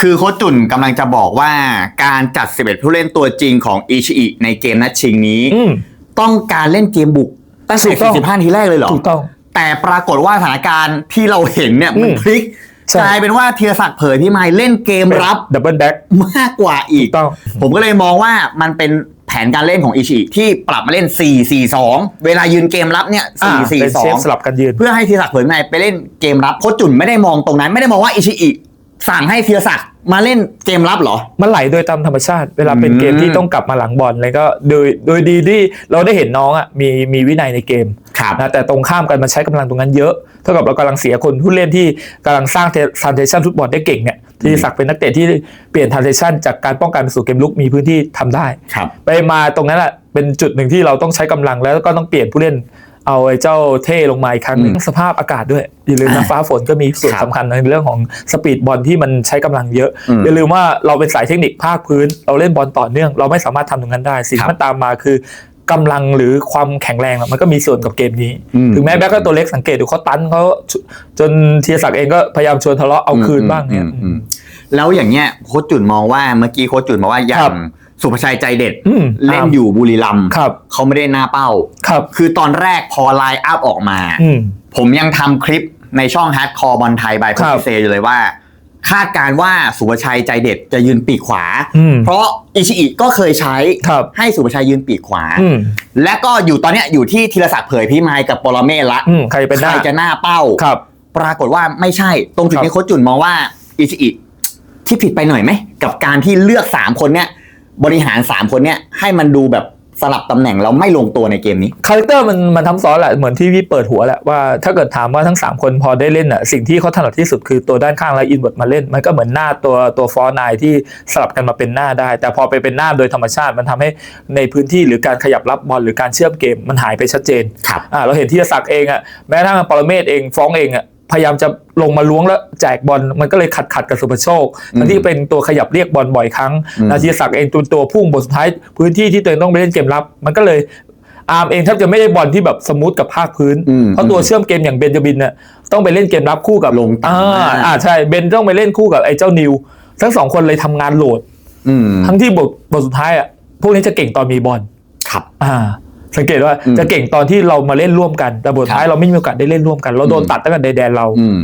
คือโค้ชจุนกำลังจะบอกว่าการจัด 11 ผู้เล่นตัวจริงของอิชิอิในเกมนัดชิงนี้ อืม ต้องการเล่นเกมบุกตั้งถูแต่กต้อง45ทีแรกเลยเหรอ ถูกต้อง แต่ปรากฏว่าสถานการณ์ที่เราเห็นเนี่ยมันอืมพลิกใช่ กลายเป็นว่าเทียศักดิ์เผยพี่ไม้เล่นเกมรับ ดับเบิลแบ็ก มากกว่าอีก ถูกต้อง ผมก็เลยมองว่ามันเป็นแผนการเล่นของอิชิที่ปรับมาเล่น 4-4-2 เวลายืนเกมรับเนี่ยอ่าเป็นเชฟส4-4-2 ลับกันยืน เพื่อให้เทียศักดิ์เผยพี่ไม้ไปเล่นเกมรับโค้ชจุนไม่ได้มองตรงนั้น ไม่ได้มองว่าอิชิอิ สั่งให้เทียศักดิ์มาเล่นเกมรับเหรอ มันไหลโดยตามธรรมชาติ เวลาเป็นเกมอืมที่ต้องกลับมาหลังบอลเลยก็โดยโดยดีที่เราได้เห็นน้องอะมีมีวินัยในเกมครับนะแต่ตรงข้ามกันมันใช้กำลังตรงนั้นเยอะ เท่ากับเรากำลังเสียคนผู้เล่นที่กำลังสร้างทันเทชันฟุตบอลได้เก่งเนี่ยที่ศักดิ์เป็นนักเตะที่เปลี่ยนทันเทชันจากการป้องกันไปสู่เกมลุกมีพื้นที่ทำได้ครับไปมาตรงนั้นแหละเป็นจุดหนึ่งที่เราต้องใช้กำลังแล้วก็ต้องเปลี่ยนผู้เล่น เอาไอ้เจ้าเท่ลงมาอีกครั้งหนึงอืมสภาพอากาศด้วย อย่าลืมนะอ่าฟ้าฝนก็มีส่วนครับสำคัญในเรื่องของสปีดบอลที่มันใช้กำลังเยอะอืมอย่าลืมว่าเราเป็นสายเทคนิคภาคพื้น เราเล่นบอลต่อเนื่อง เราไม่สามารถทำตรงนั้นได้สิ่งครับที่มันตามมาคือกำลังหรือความแข็งแรงอะมันก็มีส่วนกับเกมนี้อืมถึงแม้แบ็คก็ตัวเล็กสังเกตดูเขาตันเขาจนเทียศักดิ์เองก็พยายามชวนทะเลาะเอาคืนบ้างเนี่ยอืมอืมแล้วอย่างเงี้ยโค้ชจุนมองว่าเมื่อกี้โค้ชจุนบอกว่าอย่าครังบ สุภชัยใจเด็ดอืมเล่นอยู่บุรีรัมย์ครับ เขาไม่ได้หน้าเป้า ครับ คือตอนแรกพอไลน์อัพออกมา อืม ผมยังทำคลิปในช่องฮาร์ดคอร์บอลไทยบายโค้ครัชบเซอยู่เลยว่า คาดการณ์ว่าสุภชัยใจเด็ดจะยืนปีกขวา อืมเพราะอิชิอิก็เคยใช้ครับ ให้สุภชัยยืนปีกขวา อืมและก็อยู่ตอนเนี้ยอยู่ที่ธีรศักดิ์เผยพิมายกับปรเมศละอืมใครเป็นหน้าใครจะหน้าเป้า ครับ ปรากฏว่าไม่ใช่ตรงจุดครับ นี้โค้ชจุนมองว่าอิชิอิที่ผิดไปหน่อยไหม กับการที่เลือก 3 คนเนี้ย บริหาร3คนเนี้ยให้มันดูแบบสลับตำแหน่งแล้วไม่ลงตัวในเกมนี้ คาแรคเตอร์มันมันทำซ้อนแหละเหมือนที่พี่เปิดหัวแหละว่าถ้าเกิดถามว่าทั้ง 3 คนพอได้เล่นอะสิ่งที่เขาถนัดที่สุดคือตัวด้านข้างและอินเวิร์ดมาเล่น มันก็เหมือนหน้าตัวตัวฟอร์นายที่สลับกันมาเป็นหน้าได้ แต่พอไปเป็นหน้าโดยธรรมชาติมันทำให้ในพื้นที่หรือการขยับรับบอลหรือการเชื่อมเกมมันหายไปชัดเจนครับอ่าเราเห็นที่ศักดิ์เองอะแม้กระทั่งปรเมศเองฟ้องเองอะ พยายามจะลงมาล้วงแล้วแจกบอลมันก็เลยขัดขัดกับสุภโชคทั้งที่เป็นตัวขยับเรียกบอลบ่อยครั้งอืมนาทีศักดิ์เองตัวตัวพุ่งบทสุดท้ายพื้นที่ที่ตัวเองต้องไปเล่นเกมรับ มันก็เลยอาร์มเองแทบจะไม่ได้บอลที่แบบสมูทกับภาคพื้นอืมเพราะตัวเชื่อมเกมอย่างเบนจามินน่ะต้องไปเล่นเกมรับคู่กับลงต่ำอ่ามากอ่าใช่เบนต้องไปเล่นคู่กับไอ้เจ้านิว ทั้งสองคนเลยทำงานโหลดอืมทั้งที่บทบทสุดท้ายอะพวกนี้จะเก่งตอนมีบอลครับอ่า สังเกตว่าอืมจะเก่งตอนที่เรามาเล่นร่วมกัน แต่บทท้ายเราไม่มีโอกาสได้เล่นร่วมกัน เราโดนอืมตัดตั้งแต่ในแดนเราอืม